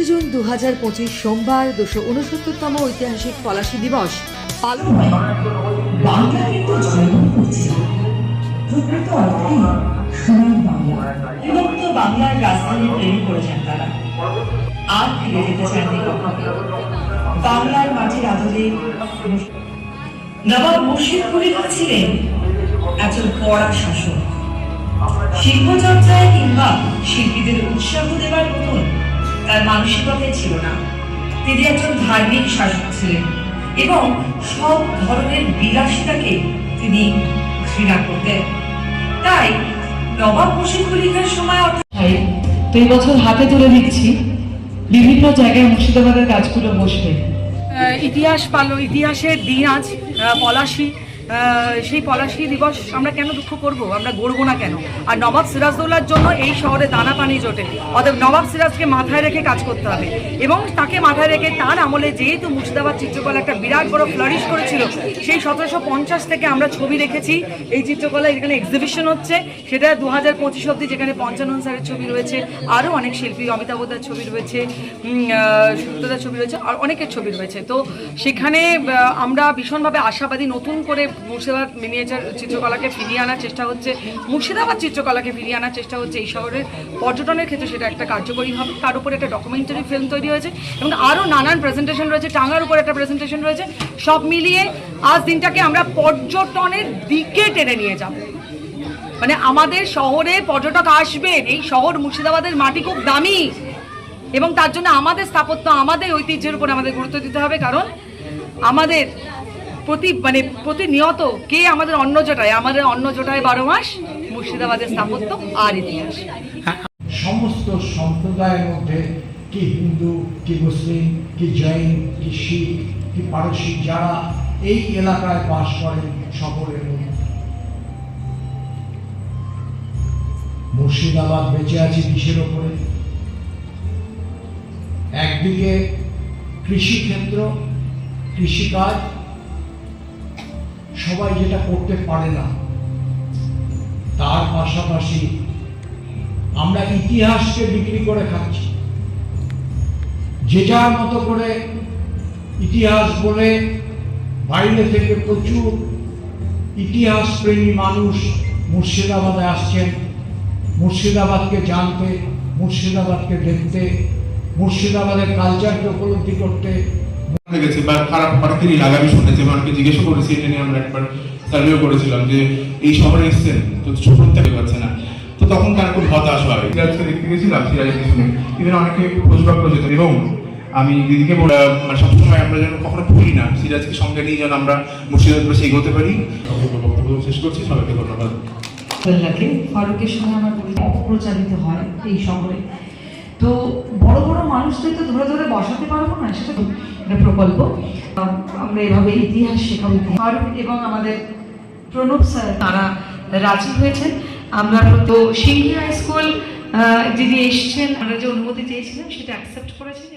একুশে জুন দু হাজার পঁচিশ সোমবার দুশো উনসত্তরতম ঐতিহাসিক পলাশী দিবস নবাব ছিলেন একজন কড়া শাসক। শিল্পচর্চায় কিংবা শিল্পীদের উৎসাহ দেওয়ার মতন তার মানসিকতাই ছিল না। তিনি একজন ধার্মিক শাসক ছিলেন এবং সব ধরনের বিলাসিতাকে তিনি ঘৃণা করতেন। তাই নবাব মুর্শিদ কুলিখার সময় অর্থাৎ তাই তো এই বছর হাতে তুলে দিচ্ছি। বিভিন্ন জায়গায় মুর্শিদাবাদের কাজগুলো বসবে। আহ, ইতিহাস পালো ইতিহাসের দিন আজ আহ, পলাশী। সেই পলাশী দিবস আমরা কেন দুঃখ করব? আমরা গড়বো না কেন? আর নবাব সিরাজদৌল্লার জন্য এই শহরে দানা পানি জোটে। অতএব নবাব সিরাজকে মাথায় রেখে কাজ করতে হবে। এবং তাকে মাথায় রেখে তার আমলে যেহেতু মুর্শিদাবাদ চিত্রকলা একটা বিরাট বড় ফ্লারিশ করেছিল, সেই সতেরোশো পঞ্চাশ থেকে আমরা ছবি রেখেছি। এই চিত্রকলা এখানে এক্সিবিশন হচ্ছে। সেটা দু হাজার পঁচিশ অব্দি যেখানে পঞ্চানন স্যারের ছবি রয়েছে আরও অনেক শিল্পী অমিতাভদার ছবি রয়েছে সত্যদার ছবি রয়েছে, আর অনেকের ছবি রয়েছে। তো সেখানে আমরা ভীষণভাবে আশাবাদী নতুন করে মুর্শিদাবাদ মিনিয়েচার চিত্রকলাকে ফিরিয়ে আনার চেষ্টা হচ্ছে, মুর্শিদাবাদ চিত্রকলাকে ফিরিয়ে আনার চেষ্টা হচ্ছে এই শহরের পর্যটনের ক্ষেত্রে সেটা একটা কার্যকরী হবে। তার উপরে একটা ডকুমেন্টারি ফিল্ম তৈরি হয়েছে এবং আরও নানান প্রেজেন্টেশন রয়েছে, টাঙ্গার উপর একটা প্রেজেন্টেশন রয়েছে। সব মিলিয়ে আজ দিনটাকে আমরা পর্যটনের দিকে টেনে নিয়ে যাব। মানে আমাদের শহরে পর্যটক আসবেন, এই শহর মুর্শিদাবাদের মাটি খুব দামি এবং তার জন্য আমাদের স্থাপত্য, আমাদের ঐতিহ্যের উপর আমাদের গুরুত্ব দিতে হবে। কারণ আমাদের প্রতি মানে প্রতিনিয়ত কে আমাদের অন্ন জোটায়? আমাদের অন্ন জোটায় বারো মাস মুর্শিদাবাদের স্থাপত্য আর ইতিহাস। সমস্ত সম্প্রদায়ের মধ্যে কি হিন্দু, কি মুসলিম, কি জৈন, কি শিখ, কি পারসিক, যারা এই এলাকায় বাস করেন সকলের মধ্যে। মুর্শিদাবাদ বেঁচে আছে কিসের ওপরে? একদিকে কৃষিক্ষেত্র, কৃষিকাজ সবাই যেটা করতে পারে না, তার পাশাপাশি আমরা ইতিহাসকে বিক্রি করে খাচ্ছি। যে যার মতো করে ইতিহাস বলে বাইরে থেকে প্রচুর ইতিহাস প্রেমী মানুষ মুর্শিদাবাদে আসছেন। মুর্শিদাবাদকে জানতে, মুর্শিদাবাদকে দেখতে, মুর্শিদাবাদের কালচারকে উপলব্ধি করতে গেছে বা খারাপ অনেকেরই লাগাবি শুনেছে বা অনেকে জিজ্ঞেসও করেছি, এটা নিয়ে আমরা একবার সার্ভেও করেছিলাম যে, এই শহরে এসছেন? তো থেকে পাচ্ছে না। তো তখন তার খুব হতাশ হয়। সিরাজকে দেখতে গেছিলাম সিরাজের পিছনে। ইভেন অনেকে প্রশ্নবাক্য যেত এবং আমি দিদিকে মানে সবসময় আমরা যেন কখনো ভুলি না। সিরাজকে সঙ্গে নিয়ে যেন আমরা মুর্শিদাবাদ পাশে এগোতে পারি। বক্তব্য শেষ করছি। সবাইকে ধন্যবাদ। ফারুকের সঙ্গে আমার পরিচয় হয় এই শহরে। তো বড় বড় মানুষদের তো ধরে ধরে বসাতে পারব না, সেটা তো একটা প্রকল্প। আমরা এভাবে ইতিহাস শেখাবো এবং আমাদের প্রণব স্যার, তারা রাজি হয়েছেন। আমরা তো সিংহী হাই স্কুল যিনি এসছেন, আমরা যে অনুমতি চেয়েছিলাম, সেটা অ্যাকসেপ্ট করেছেন